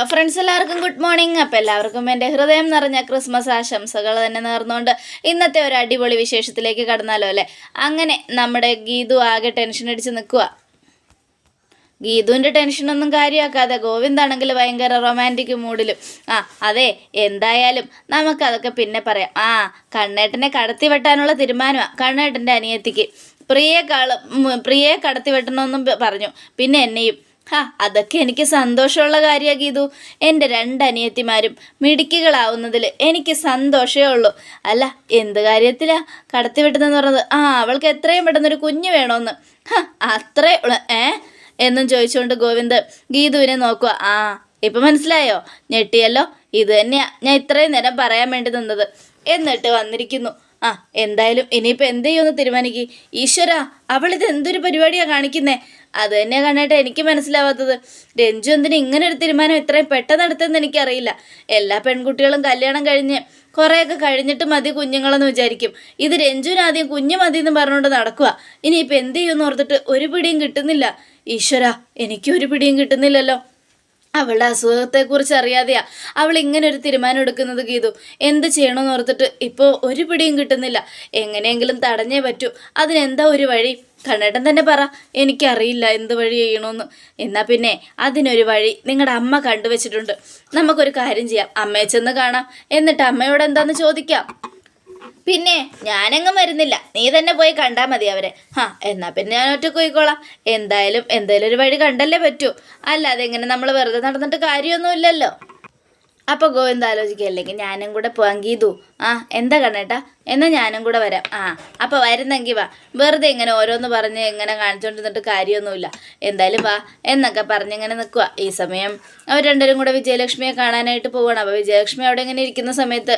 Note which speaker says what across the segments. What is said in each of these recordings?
Speaker 1: Hello friends എല്ലാവർക്കും good morning അപ്പം എല്ലാവർക്കും എന്റെ ഹൃദയം നിറഞ്ഞ ക്രിസ്മസ് ആശംസകൾ തന്നെ നേർന്നുകൊണ്ട് ഇന്നത്തെ ഒരു അടിപൊളി വിശേഷത്തിലേക്ക് കടന്നാലോ അല്ലേ? അങ്ങനെ നമ്മുടെ ഗീതു ആകെ ടെൻഷൻ അടിച്ച് നിൽക്കുക ഗീതുവിന്റെ ടെൻഷനൊന്നും കാര്യമാക്കാതെ ഗോവിന്ദാണെങ്കിൽ ഭയങ്കര റൊമാന്റിക് മൂഡിലും ആ അതെ എന്തായാലും നമുക്കതൊക്കെ പിന്നെ പറയാം. ആ കണ്ണേട്ടനെ കടത്തി വെട്ടാനുള്ള തീരുമാനമാണ് കണ്ണേട്ടന്റെ അനിയത്തിക്ക്. പ്രിയെ കള പ്രിയെ കടത്തി വെട്ടണമെന്നും പറഞ്ഞു. പിന്നെ എന്നെയും. ഹാ അതൊക്കെ എനിക്ക് സന്തോഷമുള്ള കാര്യമാണ് ഗീതു. എന്റെ രണ്ട് അനിയത്തിമാരും മിടുക്കികളാവുന്നതിൽ എനിക്ക് സന്തോഷമേ ഉള്ളൂ. അല്ല എന്ത് കാര്യത്തിലാ കടത്തി വെട്ടുന്നതെന്ന് പറഞ്ഞത്? ആ അവൾക്ക് എത്രയും പെട്ടെന്നൊരു കുഞ്ഞ് വേണമെന്ന് ഹാ അത്രേ ഏ? എന്നും ചോദിച്ചുകൊണ്ട് ഗോവിന്ദ് ഗീതുവിനെ നോക്കുക ആ ഇപ്പം മനസ്സിലായോ? ഞെട്ടിയല്ലോ. ഇത് തന്നെയാ ഞാൻ ഇത്രയും നേരം പറയാൻ വേണ്ടി നിന്നത്. എന്നിട്ട് വന്നിരിക്കുന്നു. ആ എന്തായാലും ഇനിയിപ്പോൾ എന്ത് ചെയ്യുമെന്ന് തീരുമാനിക്കുക ഈശ്വര അവളിത് എന്തൊരു പരിപാടിയാണ് കാണിക്കുന്നേ? അത് തന്നെയാണ് കണ്ടിട്ട് എനിക്ക് മനസ്സിലാവാത്തത്. രഞ്ജു എന്തിനു ഇങ്ങനെ ഒരു തീരുമാനം ഇത്രയും പെട്ടെന്ന് എടുത്തെന്ന് എനിക്കറിയില്ല. എല്ലാ പെൺകുട്ടികളും കല്യാണം കഴിഞ്ഞ് കുറേയൊക്കെ കഴിഞ്ഞിട്ട് മതി കുഞ്ഞുങ്ങളെന്ന് വിചാരിക്കും. ഇത് രഞ്ജുവിനാദ്യം കുഞ്ഞു മതി എന്ന് പറഞ്ഞുകൊണ്ട് നടക്കുക. ഇനിയിപ്പോൾ എന്ത് ചെയ്യുമെന്ന് ഓർത്തിട്ട് ഒരു പിടിയും കിട്ടുന്നില്ല. ഈശ്വര എനിക്കൊരു പിടിയും കിട്ടുന്നില്ലല്ലോ. അവളുടെ അസുഖത്തെക്കുറിച്ച് അറിയാതെയാ അവൾ ഇങ്ങനെ ഒരു തീരുമാനം എടുക്കുന്നത് ഗീതു. എന്ത് ചെയ്യണമെന്ന് ഓർത്തിട്ട് ഇപ്പോൾ ഒരു പിടിയും കിട്ടുന്നില്ല. എങ്ങനെയെങ്കിലും തടഞ്ഞേ പറ്റൂ. അതിനെന്താ ഒരു വഴി? കണ്ണേട്ടൻ തന്നെ പറ എനിക്കറിയില്ല എന്ത് വഴി ചെയ്യണമെന്ന് എന്നാൽ പിന്നെ അതിനൊരു വഴി നിങ്ങളുടെ അമ്മ കണ്ടുവച്ചിട്ടുണ്ട്. നമുക്കൊരു കാര്യം ചെയ്യാം. അമ്മയെ ചെന്ന് കാണാം. എന്നിട്ട് അമ്മയോട് എന്താന്ന് ചോദിക്കാം. പിന്നെ ഞാനെങ്ങും വരുന്നില്ല നീ തന്നെ പോയി കണ്ടാൽ മതി അവരെ. ഹാ എന്നാ പിന്നെ ഞാൻ ഒറ്റ പോയിക്കോളാം. എന്തായാലും എന്തായാലും ഒരു വഴി കണ്ടല്ലേ പറ്റൂ. അല്ലാതെ എങ്ങനെ നമ്മൾ വെറുതെ നടന്നിട്ട് കാര്യമൊന്നുമില്ലല്ലോ അപ്പോൾ ഗോവിന്ദ് ആലോചിക്കുക. അല്ലെങ്കിൽ ഞാനും കൂടെ പോവാൻ ഗീതു. ആ എന്താ കണ്ണേട്ടാ? എന്നാൽ ഞാനും കൂടെ വരാം. ആ അപ്പോൾ വരുന്നെങ്കിൽ വാ. വെറുതെ ഇങ്ങനെ ഓരോന്ന് പറഞ്ഞ് ഇങ്ങനെ കാണിച്ചുകൊണ്ടിരുന്നിട്ട് കാര്യമൊന്നുമില്ല. എന്തായാലും വാ എന്നൊക്കെ പറഞ്ഞ് ഇങ്ങനെ നിൽക്കുക ഈ സമയം അവർ രണ്ടുപേരും കൂടെ വിജയലക്ഷ്മിയെ കാണാനായിട്ട് പോവുകയാണ് അപ്പോൾ വിജയലക്ഷ്മി അവിടെ ഇങ്ങനെ ഇരിക്കുന്ന സമയത്ത്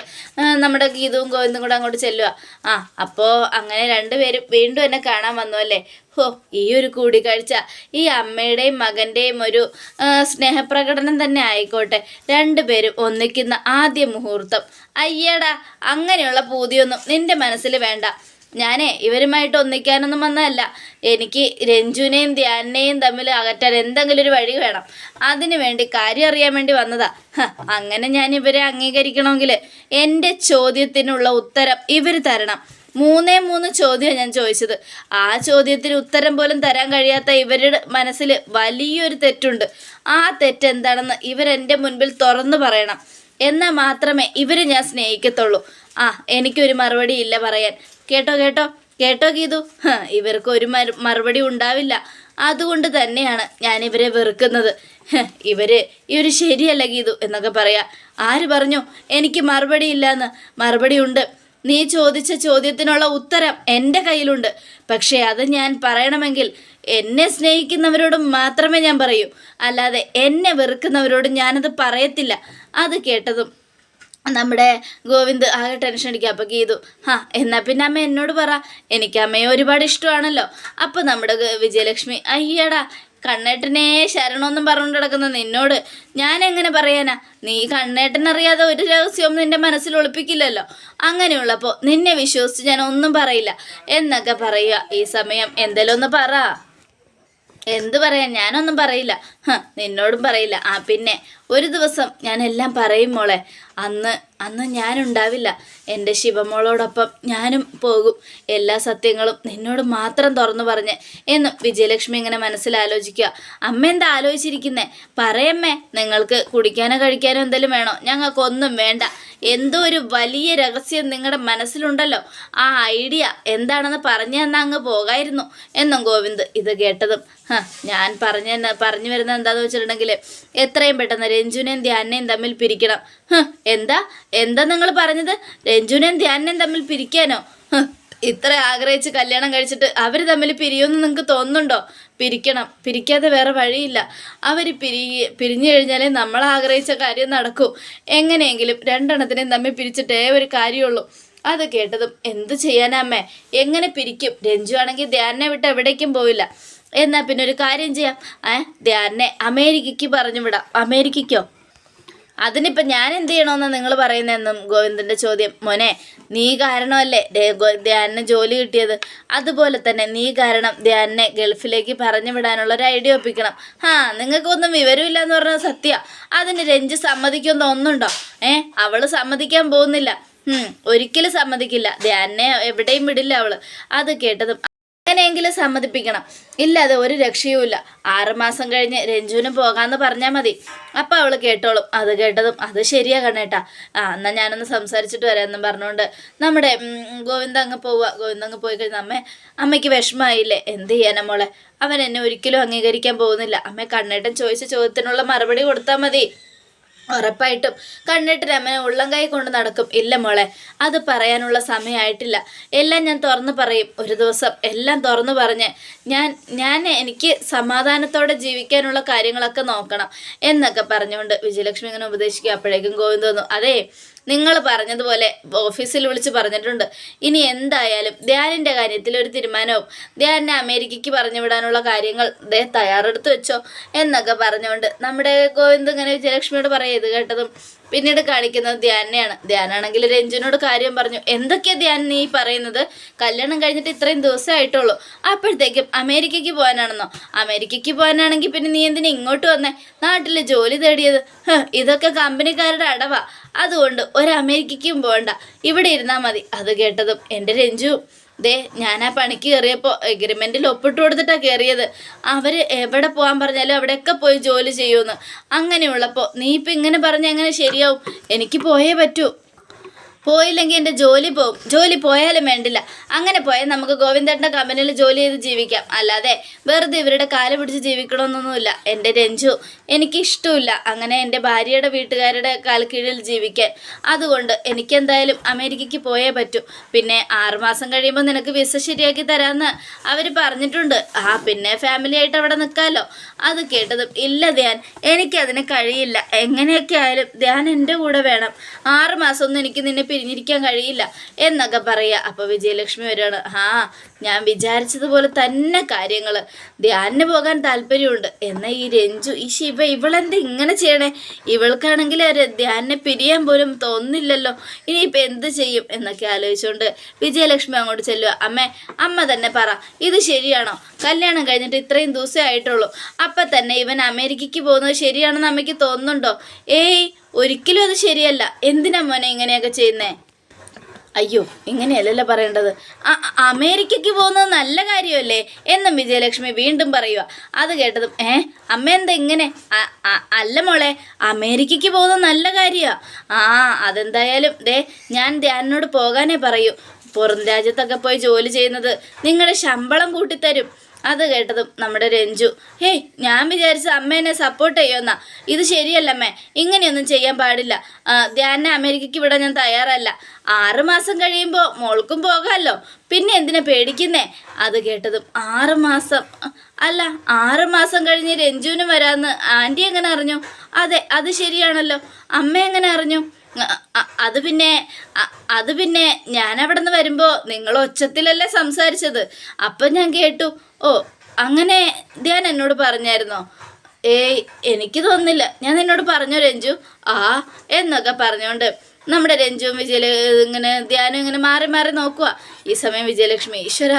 Speaker 1: നമ്മുടെ ഗീതവും ഗോവിന്ദും കൂടെ അങ്ങോട്ട് ചെല്ലുക ആ അപ്പോൾ അങ്ങനെ രണ്ടുപേരും വീണ്ടും എന്നെ കാണാൻ വന്നു അല്ലേ? ഹോ ഈ ഒരു കൂടിക്കാഴ്ച ഈ അമ്മയുടെയും മകന്റെയും ഒരു സ്നേഹപ്രകടനം തന്നെ ആയിക്കോട്ടെ. രണ്ടുപേരും ഒന്നിക്കുന്ന ആദ്യ മുഹൂർത്തം. അയ്യടാ അങ്ങനെയുള്ള പൂതിയൊന്നും നിന്റെ മനസ്സിൽ വേണ്ട. ഞാനേ ഇവരുമായിട്ട് ഒന്നിക്കാനൊന്നും വന്നതല്ല. എനിക്ക് രഞ്ജുവിനെയും ധ്യാനെയും തമ്മിൽ അകറ്റാൻ എന്തെങ്കിലും ഒരു വഴി വേണം. അതിനു വേണ്ടി കാര്യം അറിയാൻ വേണ്ടി വന്നതാ. അങ്ങനെ ഞാൻ ഇവരെ അംഗീകരിക്കണമെങ്കിൽ എന്റെ ചോദ്യത്തിനുള്ള ഉത്തരം ഇവർ തരണം. മൂന്നേ മൂന്ന് ചോദ്യമാണ് ഞാൻ ചോദിച്ചത്. ആ ചോദ്യത്തിന് ഉത്തരം പോലും തരാൻ കഴിയാത്ത ഇവരുടെ മനസ്സിൽ വലിയൊരു തെറ്റുണ്ട്. ആ തെറ്റ് എന്താണെന്ന് ഇവരെന്റെ മുൻപിൽ തുറന്നു പറയണം. എന്നാൽ മാത്രമേ ഇവരെ ഞാൻ സ്നേഹിക്കത്തുള്ളൂ. ആ എനിക്കൊരു മറുപടി ഇല്ല പറയാൻ. കേട്ടോ കേട്ടോ കേട്ടോ ഗീതു. ഇവർക്ക് ഒരു മറുപടി ഉണ്ടാവില്ല. അതുകൊണ്ട് തന്നെയാണ് ഞാൻ ഇവരെ വെറുക്കുന്നത് ഇവർ ഇവർ ശരിയല്ല ഗീതു എന്നൊക്കെ പറയാ. ആര് പറഞ്ഞു? എനിക്ക് മറുപടി ഇല്ലാന്ന്. മറുപടി ഉണ്ട്. നീ ചോദിച്ച ചോദ്യത്തിനുള്ള ഉത്തരം എന്റെ കയ്യിലുണ്ട്. പക്ഷേ അത് ഞാൻ പറയണമെങ്കിൽ എന്നെ സ്നേഹിക്കുന്നവരോട് മാത്രമേ ഞാൻ പറയൂ. അല്ലാതെ എന്നെ വെറുക്കുന്നവരോട് ഞാനത് പറയത്തില്ല. അത് കേട്ടതും നമ്മുടെ ഗോവിന്ദ് ആകെ ടെൻഷൻ അടിക്കുക. അപ്പോൾ ഗീതു ഹാ എന്നാൽ പിന്നെ അമ്മ എന്നോട് പറ. എനിക്ക് അമ്മയെ ഒരുപാട് ഇഷ്ടമാണല്ലോ. അപ്പോൾ നമ്മുടെ വിജയലക്ഷ്മി അയ്യടാ കണ്ണേട്ടനെ ശരണമെന്നും പറഞ്ഞുകൊണ്ട് കിടക്കുന്ന നിന്നോട് ഞാൻ എങ്ങനെ പറയാനാ? നീ കണ്ണേട്ടനറിയാതെ ഒരു രഹസ്യവും നിന്റെ മനസ്സിൽ ഒളിപ്പിക്കില്ലല്ലോ. അങ്ങനെയുള്ളപ്പോൾ നിന്നെ വിശ്വസിച്ച് ഞാൻ ഒന്നും പറയില്ല. എന്നൊക്കെ പറയുക ഈ സമയം. എന്തെങ്കിലും ഒന്ന് പറ. എന്ത് പറയാൻ ഞാനൊന്നും പറയില്ല. നിന്നോടും പറയില്ല. ആ പിന്നെ ഒരു ദിവസം ഞാൻ എല്ലാം പറയും മോളെ അന്ന് അന്ന് ഞാനുണ്ടാവില്ല. എന്റെ ശിവമോളോടൊപ്പം ഞാനും പോകും. എല്ലാ സത്യങ്ങളും നിന്നോട് മാത്രം തുറന്നു പറഞ്ഞ്. എന്ന് വിജയലക്ഷ്മി ഇങ്ങനെ മനസ്സിലാലോചിക്കുക. അമ്മ എന്താ ആലോചിച്ചിരിക്കുന്നേ? പറയമ്മേ നിങ്ങൾക്ക് കുടിക്കാനോ കഴിക്കാനോ എന്തെങ്കിലും വേണോ? ഞങ്ങൾക്കൊന്നും വേണ്ട. എന്തോ ഒരു വലിയ രഹസ്യം നിങ്ങളുടെ മനസ്സിലുണ്ടല്ലോ. ആ ഐഡിയ എന്താണെന്ന് പറഞ്ഞു തന്നാൽ അങ്ങ് പോകായിരുന്നു. എന്നും ഗോവിന്ദ് ഇത് കേട്ടതും ഞാൻ ഞാൻ പറഞ്ഞ പറഞ്ഞു വരുന്നത് എന്താണെന്ന് വെച്ചിട്ടുണ്ടെങ്കിൽ എത്രയും പെട്ടെന്ന് രഞ്ജുനെയും ധ്യാനെയും തമ്മിൽ പിരിക്കണം. എന്താ? എന്താ നിങ്ങൾ പറഞ്ഞത്? രഞ്ജുനെയും ധ്യാനെയും തമ്മിൽ പിരിക്കാനോ? ഇത്ര ആഗ്രഹിച്ച് കല്യാണം കഴിച്ചിട്ട് അവർ തമ്മിൽ പിരിയുമെന്ന് നിങ്ങൾക്ക് തോന്നുന്നുണ്ടോ? പിരിക്കണം. പിരിക്കാതെ വേറെ വഴിയില്ല. അവർ പിരി പിരിഞ്ഞു കഴിഞ്ഞാലേ നമ്മൾ ആഗ്രഹിച്ച കാര്യം നടക്കൂ. എങ്ങനെയെങ്കിലും രണ്ടെണ്ണത്തിനെയും തമ്മിൽ പിരിച്ചിട്ടേ ഒരു കാര്യമുള്ളൂ. അത് കേട്ടതും എന്ത് ചെയ്യാനമ്മേ എങ്ങനെ പിരിക്കും? രഞ്ജു ആണെങ്കിൽ ധ്യാനെ വിട്ട് എവിടേക്കും പോവില്ല. എന്നാ പിന്നെ ഒരു കാര്യം ചെയ്യാം. ഏ ധ്യാനെ അമേരിക്കയ്ക്ക് പറഞ്ഞു വിടാം. അമേരിക്കയ്ക്കോ? അതിനിപ്പം ഞാൻ എന്ത് ചെയ്യണമെന്നാണ് നിങ്ങൾ പറയുന്നതെന്നും ഗോവിന്ദന്റെ ചോദ്യം. മോനെ നീ കാരണമല്ലേ ധ്യാനിന് ജോലി കിട്ടിയത്? അതുപോലെ തന്നെ നീ കാരണം ധ്യാനിനെ ഗൾഫിലേക്ക് പറഞ്ഞു വിടാനുള്ള ഒരു ഐഡിയ ഒപ്പിക്കണം. ആ നിങ്ങൾക്കൊന്നും വിവരമില്ല എന്ന് പറഞ്ഞാൽ സത്യ. അതിന് രഞ്ജ് സമ്മതിക്കുമെന്ന് ഒന്നുണ്ടോ ഏ അവൾ സമ്മതിക്കാൻ പോകുന്നില്ല. ഒരിക്കലും സമ്മതിക്കില്ല. ധ്യാനെ എവിടെയും വിടില്ല അവൾ. അത് കേട്ടതും എങ്ങനെയെങ്കിലും സമ്മതിപ്പിക്കണം. ഇല്ലാതെ ഒരു രക്ഷയുമില്ല ആറുമാസം കഴിഞ്ഞ് രഞ്ജുവിന് പോകാമെന്ന് പറഞ്ഞാൽ മതി. അപ്പം അവൾ കേട്ടോളും. അത് കേട്ടതും അത് ശരിയാ കണ്ണേട്ടാ. ആ എന്നാൽ ഞാനൊന്ന് സംസാരിച്ചിട്ട് വരാമെന്നും പറഞ്ഞുകൊണ്ട് നമ്മുടെ ഗോവിന്ദ അങ്ങ് പോവുക. ഗോവിന്ദ അങ്ങ് പോയി കഴിഞ്ഞാൽ അമ്മേ അമ്മയ്ക്ക് വിഷമമായില്ലേ? എന്ത് ചെയ്യാനാ മോളെ? അവൻ എന്നെ ഒരിക്കലും അംഗീകരിക്കാൻ പോകുന്നില്ല. അമ്മ കണ്ണേട്ടൻ ചോദിച്ച ചോദ്യത്തിനുള്ള മറുപടി കൊടുത്താൽ മതി. ഉറപ്പായിട്ടും കണ്ണിട്ട് രമനെ ഉള്ളം കൈ കൊണ്ട് നടക്കും. ഇല്ല മോളെ അത് പറയാനുള്ള സമയമായിട്ടില്ല. എല്ലാം ഞാൻ തുറന്നു പറയും. ഒരു ദിവസം എല്ലാം തുറന്നു പറഞ്ഞ് ഞാൻ ഞാൻ എനിക്ക് സമാധാനത്തോടെ ജീവിക്കാനുള്ള കാര്യങ്ങളൊക്കെ നോക്കണം എന്നൊക്കെ പറഞ്ഞുകൊണ്ട് വിജയലക്ഷ്മി ഇങ്ങനെ ഉപദേശിക്കുക അപ്പോഴേക്കും ഗോവിന്ദ് വന്നു. അതെ നിങ്ങൾ പറഞ്ഞതുപോലെ ഓഫീസിൽ വിളിച്ച് പറഞ്ഞിട്ടുണ്ട്. ഇനി എന്തായാലും ധ്യാനിന്റെ കാര്യത്തിൽ ഒരു തീരുമാനവും ധ്യാനിനെ അമേരിക്കയ്ക്ക് പറഞ്ഞു വിടാനുള്ള കാര്യങ്ങൾ ദേ തയ്യാറെടുത്ത് വെച്ചോ എന്നൊക്കെ പറഞ്ഞുകൊണ്ട് നമ്മുടെ ഗോവിന്ദ് ഇങ്ങനെ വിജയലക്ഷ്മിയോട് ഇത് കേട്ടതും പിന്നീട് കാണിക്കുന്നത് ധ്യാനെയാണ്. ധ്യാനാണെങ്കിൽ രഞ്ജുനോട് കാര്യം പറഞ്ഞു. എന്തൊക്കെയാ ധ്യാൻ നീ പറയുന്നത്? കല്യാണം കഴിഞ്ഞിട്ട് ഇത്രയും ദിവസമായിട്ടുള്ളൂ. അപ്പോഴത്തേക്കും അമേരിക്കയ്ക്ക് പോകാനാണെന്നോ? അമേരിക്കയ്ക്ക് പോകാനാണെങ്കിൽ പിന്നെ നീ എന്തിനാ ഇങ്ങോട്ട് വന്നേ? നാട്ടിൽ ജോലി തേടിയത്. ഇതൊക്കെ കമ്പനിക്കാരുടെ അടവാ. അതുകൊണ്ട് ഒരു അമേരിക്കയ്ക്കും പോകണ്ട. ഇവിടെ ഇരുന്നാൽ മതി. അത് കേട്ടതും എന്റെ രഞ്ജു ദേ ഞാൻ ആ പണിക്ക് കയറിയപ്പോൾ എഗ്രിമെന്റിൽ ഒപ്പിട്ട് കൊടുത്തിട്ടാണ് കയറിയത് അവർ എവിടെ പോകാൻ പറഞ്ഞാലും അവിടെയൊക്കെ പോയി ജോലി ചെയ്യുമെന്ന്. അങ്ങനെയുള്ളപ്പോൾ നീ ഇപ്പം ഇങ്ങനെ പറഞ്ഞാൽ എങ്ങനെ ശരിയാവും? എനിക്ക് പോയേ പറ്റൂ. പോയില്ലെങ്കിൽ എന്റെ ജോലി പോവും. ജോലി പോയാലും വേണ്ടില്ല. അങ്ങനെ പോയാൽ നമുക്ക് ഗോവിന്ദേട്ടന്റെ കമ്പനിയിൽ ജോലി ചെയ്ത് ജീവിക്കാം. അല്ലാതെ വെറുതെ ഇവരുടെ കാൽ പിടിച്ച് ജീവിക്കണമെന്നൊന്നുമില്ല. എന്റെ രഞ്ജു എനിക്ക് ഇഷ്ടമില്ല അങ്ങനെ എന്റെ ഭാര്യയുടെ വീട്ടുകാരുടെ കാൽക്കീഴിൽ കീഴിൽ ജീവിക്കാൻ. അതുകൊണ്ട് എനിക്കെന്തായാലും അമേരിക്കയ്ക്ക് പോയേ പറ്റൂ. പിന്നെ ആറുമാസം കഴിയുമ്പോൾ നിനക്ക് വിസ ശരിയാക്കി തരാമെന്ന് അവർ പറഞ്ഞിട്ടുണ്ട്. ആ പിന്നെ ഫാമിലി ആയിട്ട് അവിടെ നിൽക്കാമല്ലോ അത് കേട്ടതും ഇല്ല ധ്യാൻ എനിക്കതിന് കഴിയില്ല. എങ്ങനെയൊക്കെ ആയാലും ധ്യാൻ എന്റെ കൂടെ വേണം. ആറ് മാസം ഒന്നും എനിക്ക് നിന്നെ പിരിഞ്ഞിരിക്കാൻ കഴിയില്ല. എന്നൊക്കെ പറയുക. അപ്പോൾ വിജയലക്ഷ്മി വരികയാണ്. ആ ഞാൻ വിചാരിച്ചതുപോലെ തന്നെ കാര്യങ്ങൾ ധ്യാനിന് പോകാൻ താല്പര്യമുണ്ട്. എന്നാൽ ഈ രഞ്ജു ഈ ശിവ ഇവളെന്താ ഇങ്ങനെ ചെയ്യണേ? ഇവൾക്കാണെങ്കിൽ ധ്യാനിനെ പിരിയാൻ പോലും തോന്നില്ലല്ലോ. ഇനിയിപ്പോൾ എന്ത് ചെയ്യും എന്നൊക്കെ ആലോചിച്ചുകൊണ്ട് വിജയലക്ഷ്മി അങ്ങോട്ട് ചെല്ലുക അമ്മേ അമ്മ തന്നെ പറ ഇത് ശരിയാണോ? കല്യാണം കഴിഞ്ഞിട്ട് ഇത്രയും ദിവസമേ ആയിട്ടുള്ളൂ. അപ്പം തന്നെ ഇവൻ അമേരിക്കയ്ക്ക് പോകുന്നത് ശരിയാണെന്ന് അമ്മയ്ക്ക് തോന്നുന്നുണ്ടോ? ഏയ് ഒരിക്കലും അത് ശരിയല്ല. എന്തിനാ മോനെ ഇങ്ങനെയൊക്കെ ചെയ്യുന്നേ? അയ്യോ ഇങ്ങനെയല്ലല്ലോ പറയേണ്ടത്. അമേരിക്കയ്ക്ക് പോകുന്നത് നല്ല കാര്യമല്ലേ? എന്നും വിജയലക്ഷ്മി വീണ്ടും പറയുക അത് കേട്ടതും ഏ അമ്മ എന്താ ഇങ്ങനെ? അല്ല മോളെ അമേരിക്കയ്ക്ക് പോകുന്നത് നല്ല കാര്യമാണ് ആ അതെന്തായാലും ദേ ഞാൻ ധ്യാനിനോട് പോകാനേ പറയൂ. പുറം രാജ്യത്തൊക്കെ പോയി ജോലി ചെയ്യുന്നത് നിങ്ങളുടെ ശമ്പളം കൂട്ടിത്തരും. അത് കേട്ടതും നമ്മുടെ രഞ്ജു ഹേയ് ഞാൻ വിചാരിച്ച അമ്മേനെ സപ്പോർട്ട് ചെയ്യുമെന്നാ. ഇത് ശരിയല്ലമ്മേ ഇങ്ങനെയൊന്നും ചെയ്യാൻ പാടില്ല. ധ്യാനെ അമേരിക്കയ്ക്ക് വിടാൻ ഞാൻ തയ്യാറല്ല. ആറുമാസം കഴിയുമ്പോൾ മോൾക്കും പോകാമല്ലോ പിന്നെ എന്തിനാ പേടിക്കുന്നേ? അത് കേട്ടതും ആറുമാസം അല്ല ആറുമാസം കഴിഞ്ഞ് രഞ്ജുവിന് വരാമെന്ന് ആന്റി എങ്ങനെ അറിഞ്ഞു? അതെ അത് ശരിയാണല്ലോ. അമ്മ എങ്ങനെ അറിഞ്ഞു? അത് പിന്നെ അത് പിന്നെ ഞാൻ അവിടെ നിന്ന് വരുമ്പോൾ നിങ്ങൾ ഒച്ചത്തിലല്ലേ സംസാരിച്ചത്. അപ്പം ഞാൻ കേട്ടു ഓ അങ്ങനെ ധ്യാൻ എന്നോട് പറഞ്ഞായിരുന്നോ? ഏയ് എനിക്ക് തോന്നുന്നില്ല. ഞാൻ നിന്നോട് പറഞ്ഞു രഞ്ജു. ആ എന്നൊക്കെ പറഞ്ഞുകൊണ്ട് നമ്മുടെ രഞ്ജുവും വിജയല ഇങ്ങനെ ധ്യാനം ഇങ്ങനെ മാറി മാറി നോക്കുക ഈ സമയം വിജയലക്ഷ്മി ഈശ്വര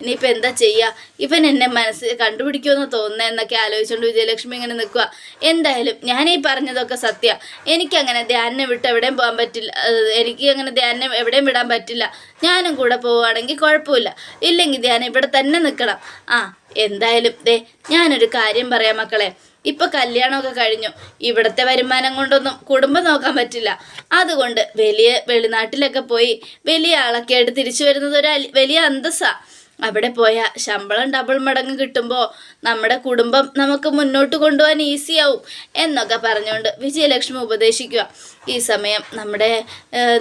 Speaker 1: ഇനിയിപ്പോൾ എന്താ ചെയ്യുക ഇവൻ എന്നെ മനസ്സ് കണ്ടുപിടിക്കുമെന്ന് തോന്നുന്നത് എന്നൊക്കെ ആലോചിച്ചുകൊണ്ട് വിജയലക്ഷ്മി ഇങ്ങനെ നിൽക്കുക എന്തായാലും ഞാൻ ഈ പറഞ്ഞതൊക്കെ സത്യ. എനിക്കങ്ങനെ ധ്യാനം വിട്ട് എവിടെയും പോകാൻ പറ്റില്ല. എനിക്ക് അങ്ങനെ ധ്യാനം എവിടെയും വിടാൻ പറ്റില്ല. ഞാനും കൂടെ പോവുകയാണെങ്കിൽ കുഴപ്പമില്ല. ഇല്ലെങ്കിൽ ധ്യാനം ഇവിടെ തന്നെ നിൽക്കണം. ആ എന്തായാലും ദേ ഞാനൊരു കാര്യം പറയാം മക്കളെ. ഇപ്പൊ കല്യാണമൊക്കെ കഴിഞ്ഞു. ഇവിടുത്തെ വരുമാനം കൊണ്ടൊന്നും കുടുംബം നോക്കാൻ പറ്റില്ല. അതുകൊണ്ട് വലിയ വെളിനാട്ടിലൊക്കെ പോയി വലിയ ആളൊക്കെ ആയിട്ട് തിരിച്ചു വരുന്നത് ഒരു വലിയ അന്തസ്സാ. അവിടെ പോയ ശമ്പളം ഡബിൾ മടങ്ങ് കിട്ടുമ്പോൾ നമ്മുടെ കുടുംബം നമുക്ക് മുന്നോട്ട് കൊണ്ടുപോകാൻ ഈസിയാവും എന്നൊക്കെ പറഞ്ഞുകൊണ്ട് വിജയലക്ഷ്മി ഉപദേശിക്കുക ഈ സമയം നമ്മുടെ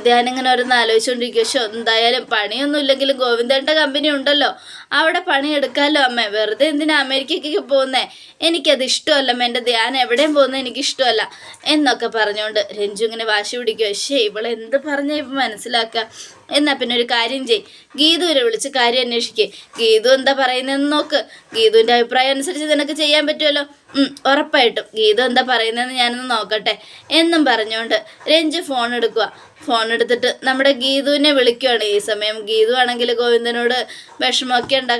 Speaker 1: ധ്യാനിങ്ങനെ ഓരോന്ന് ആലോചിച്ചുകൊണ്ടിരിക്കുക പക്ഷെ എന്തായാലും പണിയൊന്നും ഇല്ലെങ്കിലും ഗോവിന്ദന്റെ കമ്പനി ഉണ്ടല്ലോ. അവിടെ പണിയെടുക്കാമല്ലോ അമ്മ? വെറുതെ എന്തിനാ അമേരിക്കയ്ക്ക് പോകുന്നേ? എനിക്കത് ഇഷ്ടമല്ല അമ്മ എന്റെ ധ്യാനം എവിടെയും പോകുന്നത് എനിക്ക് ഇഷ്ടമല്ല എന്നൊക്കെ പറഞ്ഞുകൊണ്ട് രഞ്ജു ഇങ്ങനെ വാശി പിടിക്കുക പക്ഷേ ഇവളെ എന്ത് പറഞ്ഞാൽ ഇപ്പം മനസ്സിലാക്കുക എന്നാൽ പിന്നെ ഒരു കാര്യം ചെയ്. ഗീതുവിനെ വിളിച്ച് കാര്യം അന്വേഷിക്കേ. ഗീതു എന്താ പറയുന്നതെന്ന് നോക്ക്. ഗീതുവിന്റെ അഭിപ്രായം അനുസരിച്ച് നിനക്ക് ചെയ്യാൻ പറ്റുമല്ലോ ഉറപ്പായിട്ടും. ഗീത എന്താ പറയുന്നതെന്ന് ഞാനൊന്ന് നോക്കട്ടെ. എന്നും പറഞ്ഞുകൊണ്ട് രഞ്ജു ഫോൺ എടുക്കുക. ഫോൺ എടുത്തിട്ട് നമ്മുടെ ഗീതുവിനെ വിളിക്കുവാണ് ഈ സമയം. ഗീതു ആണെങ്കിൽ ഗോവിന്ദനോട് വിഷമമൊക്കെ ഉണ്ടാ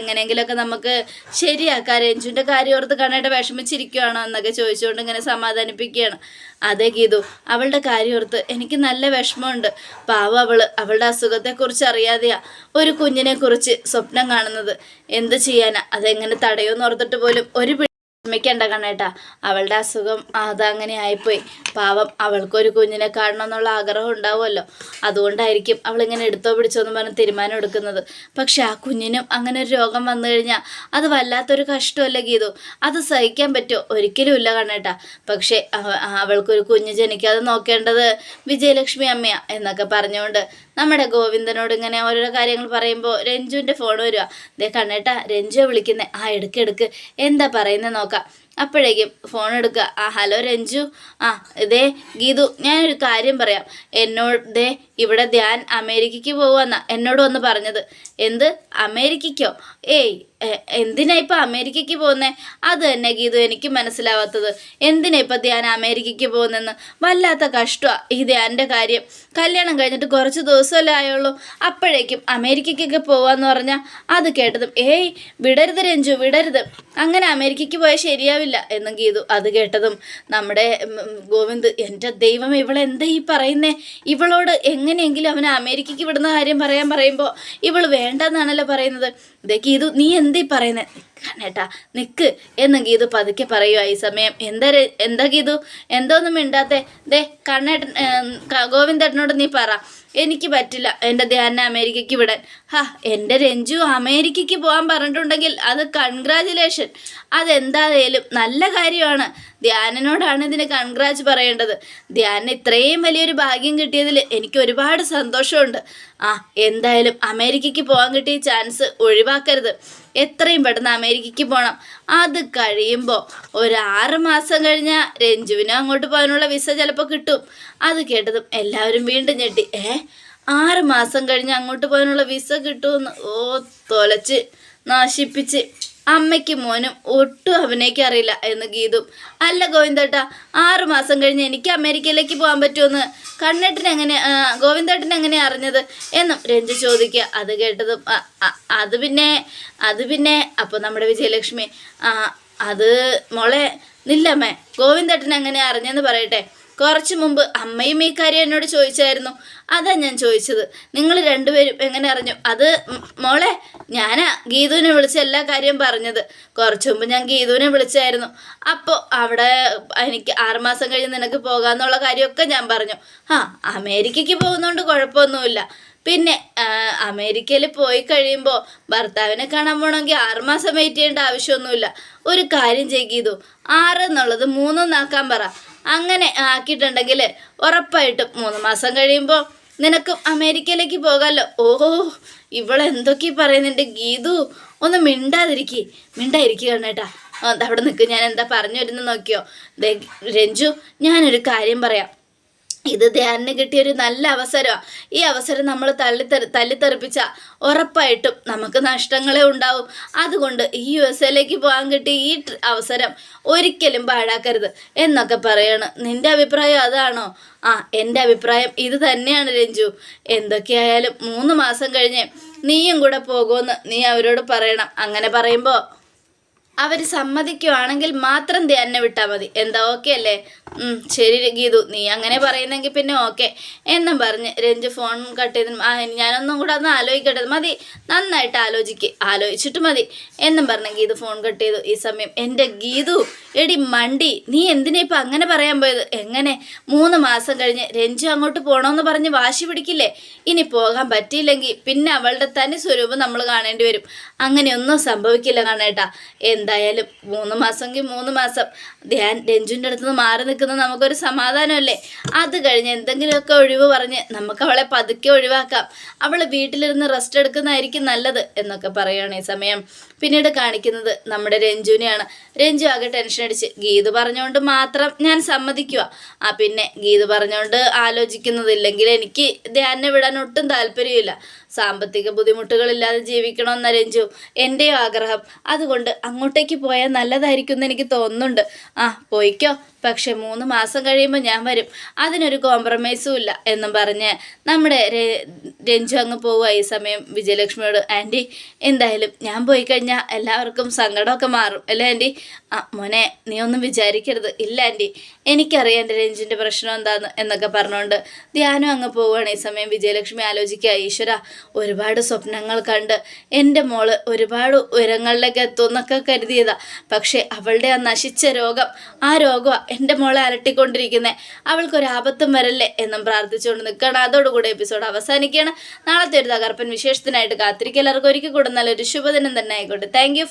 Speaker 1: എങ്ങനെയെങ്കിലുമൊക്കെ നമുക്ക് ശരിയാക്കാം. രഞ്ജുവിന്റെ കാര്യം ഓർത്ത് കണ്ണേട്ട വിഷമിച്ചിരിക്കുവാണോ എന്നൊക്കെ ചോദിച്ചുകൊണ്ട് ഇങ്ങനെ സമാധാനിപ്പിക്കുകയാണ്. അതെ ഗീതു അവളുടെ കാര്യം ഓർത്ത് എനിക്ക് നല്ല വിഷമമുണ്ട്. പാവ അവൾ അവളുടെ അസുഖത്തെക്കുറിച്ച് അറിയാതെയാ ഒരു കുഞ്ഞിനെക്കുറിച്ച് സ്വപ്നം കാണുന്നത്. എന്ത് ചെയ്യാനാ? അതെങ്ങനെ തടയുമെന്ന് ഓർത്തിട്ട് പോലും ഒരു വിഷമിക്കണ്ട കണ്ണേട്ടാ അവളുടെ അസുഖം അതങ്ങനെ ആയിപ്പോയി. പാവം അവൾക്കൊരു കുഞ്ഞിനെ കാണണം എന്നുള്ള ആഗ്രഹം ഉണ്ടാവുമല്ലോ. അതുകൊണ്ടായിരിക്കും അവളിങ്ങനെ എടുത്തോ പിടിച്ചോ എന്ന് പറഞ്ഞ് തീരുമാനം എടുക്കുന്നത്. പക്ഷെ ആ കുഞ്ഞിനും അങ്ങനെ ഒരു രോഗം വന്നു കഴിഞ്ഞാൽ അത് വല്ലാത്തൊരു കഷ്ടമല്ല ഗീതു? അത് സഹിക്കാൻ പറ്റുമോ? ഒരിക്കലും ഇല്ല കണ്ണേട്ടാ. പക്ഷേ അവ- അവൾക്കൊരു കുഞ്ഞ് ജനിക്കാതെ നോക്കേണ്ടത് വിജയലക്ഷ്മി അമ്മയാ എന്നൊക്കെ പറഞ്ഞുകൊണ്ട് നമ്മുടെ ഗോവിന്ദനോട് ഇങ്ങനെ ഓരോരോ കാര്യങ്ങൾ പറയുമ്പോൾ രഞ്ജുവിന്റെ ഫോൺ വരിക. ദേ കണ്ണേട്ടാ രഞ്ജുവെ വിളിക്കുന്നത് ആ എടുക്ക് എടുക്ക്. എന്താ പറയുന്നത് നോക്കാം. അപ്പോഴേക്കും ഫോൺ എടുക്കുക. ആ ഹലോ രഞ്ജു. ആ ഇതേ ഗീതു ഞാനൊരു കാര്യം പറയാം. എന്നോട് ഇവിടെ ധ്യാൻ അമേരിക്കയ്ക്ക് പോവാന്ന എന്നോട് വന്ന് പറഞ്ഞത്. എന്ത്? അമേരിക്കയ്ക്കോ? ഏയ് എന്തിനാ ഇപ്പം അമേരിക്കയ്ക്ക് പോകുന്നത് അത് തന്നെ ഗീതു എനിക്ക് മനസ്സിലാവാത്തത്. എന്തിനാ ഇപ്പം ധ്യാൻ അമേരിക്കയ്ക്ക് പോകുന്നെന്ന് വല്ലാത്ത കഷ്ടമാണ് ഈ ധ്യാന്റെ കാര്യം. കല്യാണം കഴിഞ്ഞിട്ട് കുറച്ച് ദിവസമല്ലേ ആയുള്ളൂ. അപ്പോഴേക്കും അമേരിക്കയ്ക്കൊക്കെ പോവാന്ന് പറഞ്ഞാൽ അത് കേട്ടതും ഏയ് വിടരുത് രഞ്ജു വിടരുത്. അങ്ങനെ അമേരിക്കയ്ക്ക് പോയാൽ ശരിയാവില്ല എന്നും ഗീതു അത് കേട്ടതും നമ്മുടെ ഗോവിന്ദ് എന്റെ ദൈവം ഇവളെന്താ ഈ പറയുന്നേ? ഇവളോട് എങ്ങനെയെങ്കിലും അവനെ അമേരിക്കയ്ക്ക് വിടുന്ന കാര്യം പറയാൻ പറയുമ്പോൾ ഇവൾ വേണ്ടെന്നാണല്ലോ പറയുന്നത്. ദേ ഗീതു നീ എന്തീ പറയുന്നേ? കണ്ണേട്ടാ നിക്ക്. എന്ന് ഗീതു പതുക്കെ പറയുക ഈ സമയം. എന്താ എന്താ ഗീതു? എന്തോന്നും മിണ്ടാത്തേ? ദേ കണ്ണേട്ടൻ ഗോവിന്ദേട്ടനോട് നീ പറ. എനിക്ക് പറ്റില്ല. എന്റെ ധ്യാനെ അമേരിക്കയ്ക്ക് വിടാൻ. ഹാ എന്റെ രഞ്ജു അമേരിക്കയ്ക്ക് പോകാൻ പറഞ്ഞിട്ടുണ്ടെങ്കിൽ അത് കൺഗ്രാജുലേഷൻ അതെന്തായാലും നല്ല കാര്യമാണ്. ധ്യാനനോടാണ് ഇതിന് കൺഗ്രാജ് പറയേണ്ടത്. ധ്യാനിന് ഇത്രയും വലിയൊരു ഭാഗ്യം കിട്ടിയതിൽ എനിക്ക് ഒരുപാട് സന്തോഷമുണ്ട്. ആ എന്തായാലും അമേരിക്കയ്ക്ക് പോകാൻ കിട്ടിയ ചാൻസ് ഒഴിവാക്കരുത്. എത്രയും പെട്ടെന്ന് അമേരിക്കയ്ക്ക് പോകണം അത് കഴിയുമ്പോൾ ഒരു ആറ് മാസം കഴിഞ്ഞാൽ രഞ്ജുവിനും അങ്ങോട്ട് പോകാനുള്ള വിസ ചിലപ്പോൾ കിട്ടും. അത് കേട്ടതും എല്ലാവരും വീണ്ടും ഞെട്ടി. ഏ ആറ് മാസം കഴിഞ്ഞ് അങ്ങോട്ട് പോകാനുള്ള വിസ കിട്ടുമെന്ന് ഓ തൊലച്ച് നശിപ്പിച്ച്. അമ്മയ്ക്കും മോനും ഒട്ടും അഭിനയിക്കാൻ അറിയില്ല എന്ന് ഗീതും. അല്ല ഗോവിന്ദേട്ടാ ആറു മാസം കഴിഞ്ഞ് എനിക്ക് അമേരിക്കയിലേക്ക് പോകാൻ പറ്റുമെന്ന് കണ്ണേട്ടൻ എങ്ങനെ ഗോവിന്ദേട്ടൻ എങ്ങനെ അറിഞ്ഞത് എന്നും രഞ്ജു ചോദിക്കുക. അത് കേട്ടതും "അ- അ- അത് പിന്നെ അത് പിന്നെ അപ്പോൾ നമ്മുടെ വിജയലക്ഷ്മി അത് മോളെ നില്ലമ്മേ ഗോവിന്ദേട്ടൻ എങ്ങനെ അറിഞ്ഞെന്ന് പറയട്ടെ. കുറച്ച് മുമ്പ് അമ്മയും ഈ കാര്യം എന്നോട് ചോദിച്ചായിരുന്നു. അതാ ഞാൻ ചോദിച്ചത്. നിങ്ങൾ രണ്ടുപേരും എങ്ങനെ അറിഞ്ഞു? അത് മോളെ ഞാൻ ഗീതുവിനെ വിളിച്ച് എല്ലാ കാര്യവും പറഞ്ഞത്. കുറച്ചു മുമ്പ് ഞാൻ ഗീതുവിനെ വിളിച്ചായിരുന്നു. അപ്പോൾ അവിടെ എനിക്ക് ആറുമാസം കഴിഞ്ഞ് നിനക്ക് പോകാമെന്നുള്ള കാര്യമൊക്കെ ഞാൻ പറഞ്ഞു. ആ അമേരിക്കയ്ക്ക് പോകുന്നതുകൊണ്ട് കുഴപ്പമൊന്നുമില്ല. പിന്നെ അമേരിക്കയിൽ പോയി കഴിയുമ്പോൾ ഭർത്താവിനെ കാണാൻ പോകണമെങ്കിൽ ആറുമാസം വെയിറ്റ് ചെയ്യേണ്ട ആവശ്യമൊന്നുമില്ല. ഒരു കാര്യം ചെയ്തു ആറ് എന്നുള്ളത് മൂന്നൊന്നാക്കാൻ പറ. അങ്ങനെ ആക്കിയിട്ടുണ്ടെങ്കിൽ ഉറപ്പായിട്ടും മൂന്ന് മാസം കഴിയുമ്പോൾ നിനക്കും അമേരിക്കയിലേക്ക് പോകാമല്ലോ ഓഹോ ഇവളെന്തൊക്കെ പറയുന്നുണ്ട് ഗീതു? ഒന്ന് മിണ്ടാതിരിക്കേ. മിണ്ടായിരിക്കുക കേട്ടാ. അവിടെ നിൽക്കും ഞാൻ എന്താ പറഞ്ഞു വരുന്നത് നോക്കിയോ? രഞ്ജു ഞാനൊരു കാര്യം പറയാം. ഇത് ധ്യാനിന് കിട്ടിയ ഒരു നല്ല അവസരമാണ് ഈ അവസരം നമ്മൾ തള്ളിത്തെറി തല്ലിത്തെറിപ്പിച്ച ഉറപ്പായിട്ടും നമുക്ക് നഷ്ടങ്ങളെ ഉണ്ടാവും. അതുകൊണ്ട് ഈ യു എസ് എയിലേക്ക് പോകാൻ കിട്ടിയ ഈ അവസരം ഒരിക്കലും പാഴാക്കരുത് എന്നൊക്കെ പറയാണ്. നിന്റെ അഭിപ്രായം അതാണോ? ആ എന്റെ അഭിപ്രായം ഇത് തന്നെയാണ് രഞ്ജു. എന്തൊക്കെയായാലും മൂന്ന് മാസം കഴിഞ്ഞ് നീയും കൂടെ പോകുമെന്ന് നീ അവരോട് പറയണം. അങ്ങനെ പറയുമ്പോൾ അവർ സമ്മതിക്കുവാണെങ്കിൽ മാത്രം ധ്യാനെ വിട്ടാൽ മതി. എന്താ ഓക്കെ അല്ലേ? ശരി ഗീതു നീ അങ്ങനെ പറയുന്നെങ്കിൽ പിന്നെ ഓക്കെ എന്നും പറഞ്ഞ് രഞ്ജു ഫോൺ കട്ട് ചെയ്ത് ആ ഞാനൊന്നും കൂടെ ഒന്ന് ആലോചിക്കട്ടെ. മതി. നന്നായിട്ട് ആലോചിക്ക്. ആലോചിച്ചിട്ട് മതി. എന്നും പറഞ്ഞ് ഗീതു ഫോൺ കട്ട് ചെയ്തു. ഈ സമയം എന്റെ ഗീതു എടി മണ്ടി നീ എന്തിനാ ഇപ്പം അങ്ങനെ പറയാൻ പോയത്? എങ്ങനെ? മൂന്ന് മാസം കഴിഞ്ഞ് രഞ്ജു അങ്ങോട്ട് പോകണമെന്ന് പറഞ്ഞ് വാശി പിടിക്കില്ലേ? ഇനി പോകാൻ പറ്റിയില്ലെങ്കിൽ പിന്നെ അവളുടെ തനി സ്വരൂപം നമ്മൾ കാണേണ്ടി വരും. അങ്ങനെയൊന്നും സംഭവിക്കില്ല കാണേട്ടാ എന്തായാലും മൂന്ന് മാസമെങ്കിൽ മൂന്ന് മാസം. ധ്യാൻ രഞ്ജുവിന്റെ അടുത്ത് നിന്ന് മാറി നിൽക്കുന്നത് നമുക്കൊരു സമാധാനമല്ലേ? അത് കഴിഞ്ഞ് എന്തെങ്കിലുമൊക്കെ ഒഴിവ് പറഞ്ഞ് നമുക്ക് അവളെ പതുക്കെ ഒഴിവാക്കാം. അവൾ വീട്ടിലിരുന്ന് റെസ്റ്റ് എടുക്കുന്നതായിരിക്കും നല്ലത് എന്നൊക്കെ പറയുകയാണ് ഈ സമയം. പിന്നീട് കാണിക്കുന്നത് നമ്മുടെ രഞ്ജുവിനെയാണ്. രഞ്ജു ആകെ ടെൻഷൻ അടിച്ച് ഗീത് പറഞ്ഞുകൊണ്ട് മാത്രം ഞാൻ സമ്മതിക്കുക ആ പിന്നെ ഗീത് പറഞ്ഞുകൊണ്ട് ആലോചിക്കുന്നതില്ലെങ്കിൽ എനിക്ക് ധ്യാനെ വിടാൻ ഒട്ടും താല്പര്യമില്ല. സാമ്പത്തിക ബുദ്ധിമുട്ടുകളില്ലാതെ ജീവിക്കണമെന്ന രഞ്ജു എന്റെയും ആഗ്രഹം. അതുകൊണ്ട് അങ്ങോട്ടേക്ക് പോയാൽ നല്ലതായിരിക്കും എന്ന് എനിക്ക് തോന്നുന്നുണ്ട്. ആ പോയിക്കോ. പക്ഷെ മൂന്ന് മാസം കഴിയുമ്പോൾ ഞാൻ വരും. അതിനൊരു കോംപ്രമൈസും ഇല്ല എന്നും പറഞ്ഞ് നമ്മുടെ രഞ്ജു അങ്ങ് പോവുക ഈ സമയം വിജയലക്ഷ്മിയോട്. ആന്റി എന്തായാലും ഞാൻ പോയി കഴിഞ്ഞാൽ എല്ലാവർക്കും സങ്കടമൊക്കെ മാറും അല്ലേ ആന്റി? ആ മോനെ നീ ഒന്നും വിചാരിക്കരുത്. ഇല്ല ആന്റി എനിക്കറിയാം എന്റെ രഞ്ജിന്റെ പ്രശ്നം എന്താന്ന് എന്നൊക്കെ പറഞ്ഞുകൊണ്ട് ധ്യാനം അങ്ങ് പോവുകയാണ് ഈ സമയം. വിജയലക്ഷ്മി ആലോചിക്കുക ഈശ്വര ഒരുപാട് സ്വപ്നങ്ങൾ കണ്ട് എന്റെ മോൾ ഒരുപാട് ഉയരങ്ങളിലേക്ക് എത്തുമെന്നൊക്കെ കരുതിയതാ. പക്ഷേ അവളുടെ ആ നശിച്ച രോഗം ആ രോഗമാണ് എന്റെ മോളെ അലട്ടിക്കൊണ്ടിരിക്കുന്നത് അവൾക്കൊരു ആപത്തും വരല്ലേ എന്നും പ്രാർത്ഥിച്ചുകൊണ്ട് നിൽക്കുകയാണ്. അതോടുകൂടി എപ്പിസോഡ് അവസാനിക്കുകയാണ്. നാളത്തെ ഒരു തകർപ്പൻ വിശേഷത്തിനായിട്ട് കാത്തിരിക്കുക. എല്ലാവർക്കും ഒരിക്കൽ കൂടെ നല്ലൊരു ശുഭദിനം തന്നെ ആയിക്കോട്ടെ. Thank you